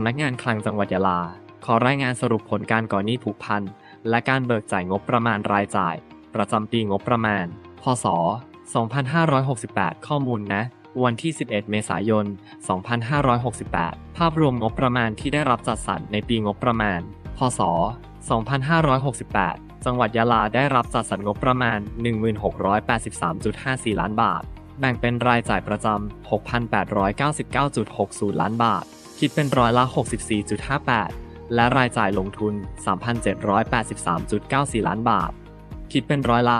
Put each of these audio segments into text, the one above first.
ำนักงานคลังจังหวัดยะลา ขอรายงานสรุปผลการก่อนหนี้ผูกพัน และการเบิกจ่ายงบประมาณรายจ่าย ประจำปีงบประมาณ พศ 2568 ข้อมูลนะ วันที่ 11 เมษายน 2568 ภาพรวมงบประมาณที่ได้รับจัดสรรในปีงบประมาณ พศ 2568จังหวัดยะลาได้รับจัดสรรงบประมาณ 1683.54 ล้านบาท แบ่งเป็นรายจ่ายประจำ 6,899.60 ล้านบาท คิดเป็นร้อยละ 64.58 และรายจ่ายลงทุน 3,783.94 ล้านบาท คิดเป็นร้อยละ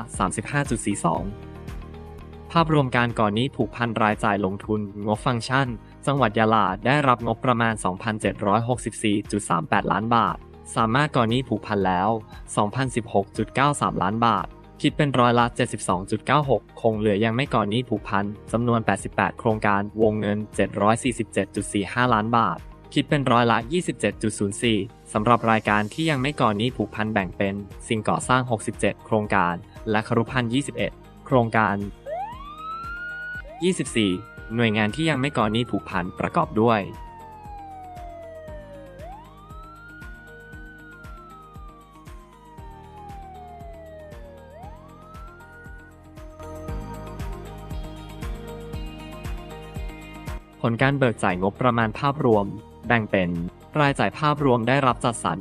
35.42 ภาพรวมการก่อนนี้ผูกพันรายจ่ายลงทุน งบฟังก์ชัน จังหวัดยะลาได้รับงบประมาณ 2,764.38 ล้านบาท สามารถก่อนนี้ผูกพันแล้ว 2,016.93 ล้านบาท คิดเป็นร้อยละ 72.96 คงเหลือยังไม่ก่อนนี้ผูกพันจำนวน 88 โครงการวงเงิน 747.45 ล้านบาท คิดเป็นร้อยละ 27.04 สำหรับรายการที่ยังไม่ก่อนนี้ผูกพันแบ่งเป็น สิ่งก่อสร้าง 67 โครงการ และครุพันธ์21 โครงการ 24 หน่วยงานที่ยังไม่ก่อนนี้ผูกพันประกอบด้วย ผลการเบิกจ่ายงบประมาณภาพรวม แบ่งเป็น รายจ่ายภาพรวมได้รับจัดสรร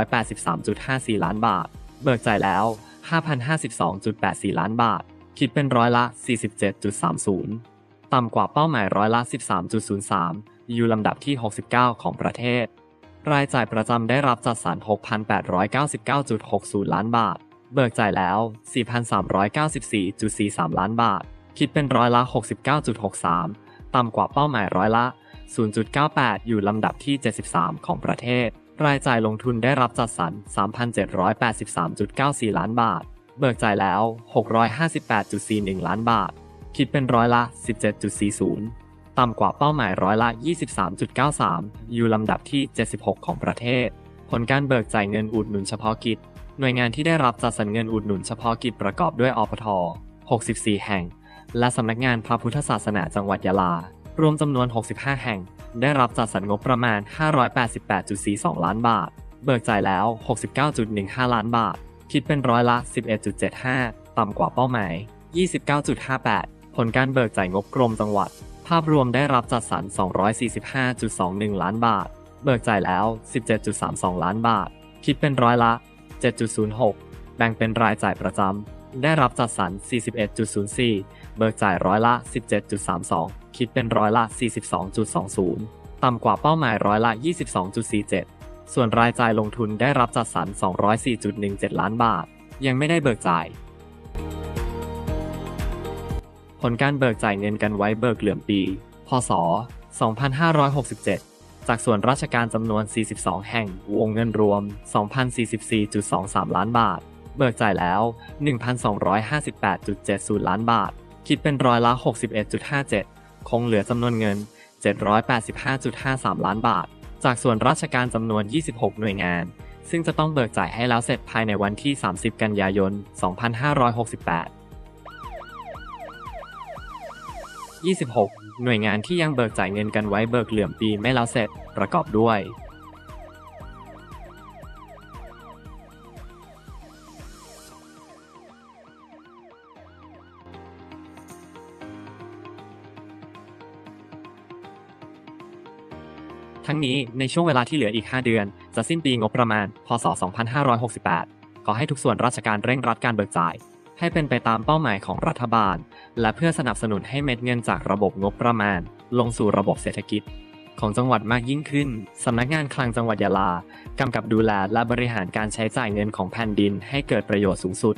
1683.54 ล้านบาท เบิกจ่ายแล้ว 5,052.84 ล้านบาท คิดเป็นร้อยละ 47.30 ต่ำกว่าเป้าหมายร้อยละ 13.03 อยู่ลำดับที่ 69 ของประเทศ รายจ่ายประจำได้รับจัดสรร 6,899.60 ล้านบาท เบิกจ่ายแล้ว 4,394.43 ล้านบาท คิดเป็นร้อยละ 69.63 ต่ำกว่าเป้าหมายร้อยละ 0.98 อยู่ลำดับที่ 73 ของประเทศ รายจ่ายลงทุนได้รับจัดสรร 3,783.94 ล้านบาท เบิกจ่ายแล้ว 658.41 ล้านบาท คิดเป็นร้อยละ 17.40 ต่ำกว่าเป้าหมายร้อยละ 23.93 อยู่ลำดับที่ 76 ของประเทศ ผลการเบิกจ่ายเงินอุดหนุนเฉพาะกิจ หน่วยงานที่ได้รับจัดสรรเงินอุดหนุนเฉพาะกิจประกอบด้วยอปท 64 แห่ง และสำนักงานพระพุทธศาสนาจังหวัดยะลา รวมจำนวน 65 แห่ง ได้รับจัดสรรงบประมาณ 588.42 ล้านบาท เบิกจ่ายแล้ว 69.15 ล้านบาท คิดเป็นร้อยละ 11.75 ต่ำกว่าเป้าหมาย 29.58 ผลการเบิกจ่ายงบกรมจังหวัด ภาพรวมได้รับจัดสรร 245.21 ล้านบาท เบิกจ่ายแล้ว 17.32 ล้านบาท คิดเป็นร้อยละ 7.06 แบ่งเป็นรายจ่ายประจำ ได้รับจัดสรร 41.04 เบิกจ่ายร้อยละ 17.32 คิดเป็นร้อยละ 42.20 ต่ำกว่าเป้าหมายร้อยละ 22.47 ส่วนรายจ่ายลงทุนได้รับจัดสรร 204.17 ล้านบาท ยังไม่ได้เบิกจ่าย ผลการเบิกจ่ายเงินกันไว้เบิกเหลื่อมปี พศ 2567จากส่วนราชการจำนวน 42 แห่ง วงเงินรวม 2,044.23 ล้านบาท เบิกจ่ายแล้ว 1,258.70 ล้านบาท คิดเป็นร้อยละ 61.57 คงเหลือจำนวนเงิน 785.53 ล้านบาท จากส่วนราชการจำนวน 26 หน่วยงาน ซึ่งจะต้องเบิกจ่ายให้แล้วเสร็จภายในวันที่ 30 กันยายน 2568 26 หน่วยงานที่ยังเบิกจ่ายเงินกันไว้เบิกเหลื่อมปีไม่แล้วเสร็จประกอบด้วย ทั้งนี้ในช่วงเวลาที่เหลืออีก 5 เดือน จะสิ้นปีงบประมาณ พศ 2568 ขอให้ทุกส่วนราชการเร่งรัดการเบิกจ่าย ให้เป็นไปตามเป้าหมายของรัฐบาล และเพื่อสนับสนุนให้เม็ดเงินจากระบบงบประมาณ ลงสู่ระบบเศรษฐกิจ ของจังหวัดมากยิ่งขึ้น สำนักงานคลังจังหวัดยะลากำกับดูแลและบริหารการใช้จ่ายเงินของแผ่นดินให้เกิดประโยชน์สูงสุด